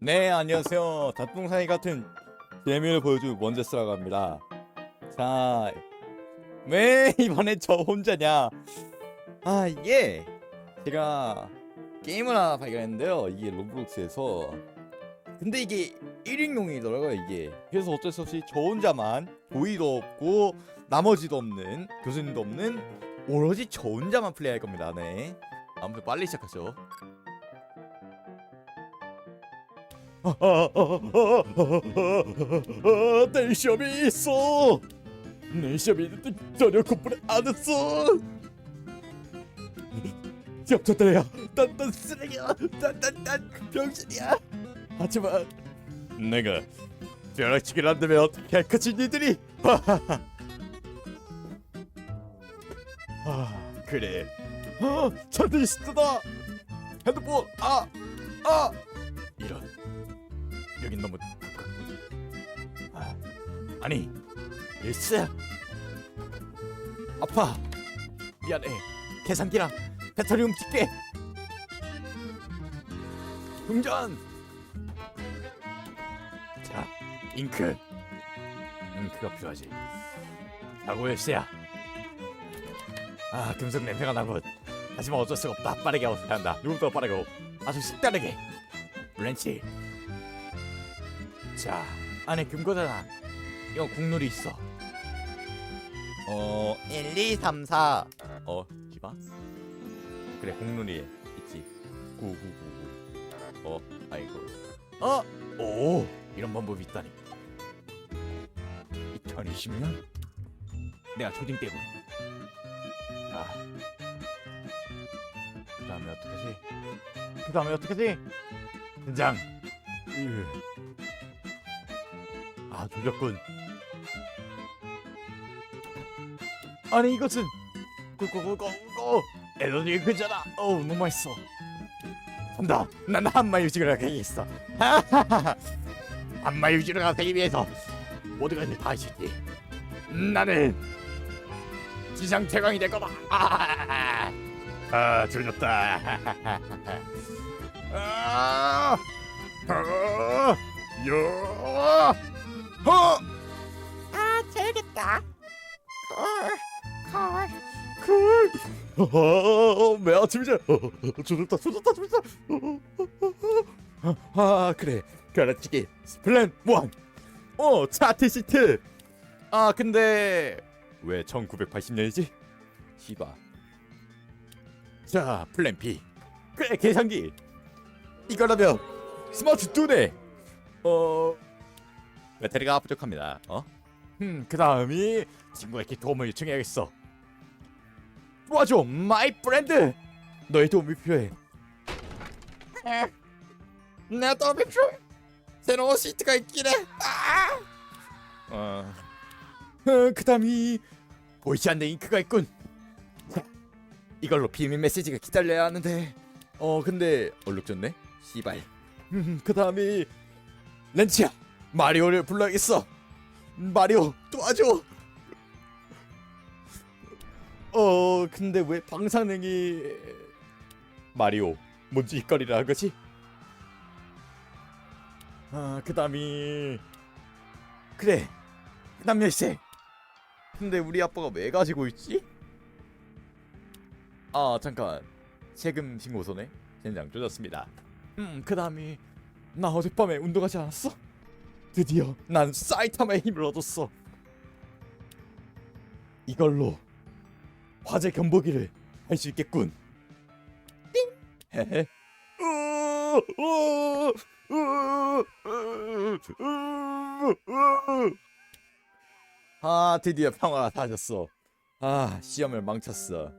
네 안녕하세요. 닷동사이 같은 재미를 보여줄 원제스라고 합니다. 자 왜 이번에 저 혼자냐? 아 이게 제가 게임을 하나 발견했는데요. 이게 로블록스에서. 근데 이게 1인용이더라고요 이게. 그래서 어쩔 수 없이 저 혼자만 조이도 없고 나머지도 없는 교수님도 없는 오로지 저 혼자만 플레이할 겁니다. 네. 아무튼 빨리 시작하죠 내 시험이 있어. 내 시험이 전혀 공부를 안 했어. 시험 쳤다야. 딴딴 쓰레기야. 딴딴딴 병신이야. 하지만 내가 벼락치기를 한다면 어떻게 할 거지 니들이? 아 그래. 아 차디스트다. 핸드폰 아 아. 이런. 여긴 너무. 아, 아니 일스야 아파. 미안해. 계산기랑 배터리 훔칠게. 충전. 자 잉크. 잉크가 필요하지. 자고 일스야. 아 금속 냄새가 나군 하지만 어쩔 수가 없다. 빠르게 하고 한다. 누구보다 빠르고? 아주 식다르게. 렌치 자 안에 금고잖아 이거 국룰이 있어 어 1, 2, 3, 4 어? 기봐? 그래 국룰이 있지 9, 9, 9, 9 어? 아이고 어? 오 이런 방법이 있다니 2020년? 내가 조딩 때군 아. 그 다음에 어떡하지? 그 다음에 어떡하지? 등장 으. 아 조졌군 아니 이것은 꿀꿀꿀꿀꿀 에너지 그잖아 어우 너무 맛있어. 간다 난 한마 유지를 가겠어. 한마 유지를 가기 위해서 모두가 다 하시지. 나는 지상 최강이 될 거다. 아, 아 조졌다. 아, 아, 야, 어, 아 재밌겠다. 콜, 콜. 쿨. 어, 매. 어, 조졌다, 조졌다, 조졌다. 아, 그래. 가라치기 플랜 1. 어, 차트 시트. 아, 근데 왜 1980년이지? 시바. 자, 플랜 B. 그래, 계산기. 이거라면 스마트 2네. 어, 배터리가 부족합니다. 어? 음, 그 다음이 친구에게 도움을 요청해야겠어. 도와줘, 마이 프렌드. 너의 도움이 필요해. 내 도움이 필요해. 새로운 시트가 해. 아! 어, 어 그 다음이 보이지 않는 잉크가 있군. 자, 이걸로 비밀 메시지가 기다려야 하는데. 어, 근데 얼룩졌네. 씨발. 음, 그 다음이 렌치야. 마리오를 불러야겠어. 마리오 도와줘. 어, 근데 왜 방사능이 마리오 뭔지 이거리라 한 거지? 아, 그다음이 그래. 그다음 열쇠. 근데 우리 아빠가 왜 가지고 있지? 아, 잠깐. 세금 신고서네. 젠장 조졌습니다. 음, 그다음이 나 어젯밤에 운동하지 않았어? 드디어 난 사이타마의 힘을 얻었어. 이걸로 화재 견보기를 할 수 있겠군. 띵. 헤헤. 아 드디어 평화가 사라졌어. 아 시험을 망쳤어.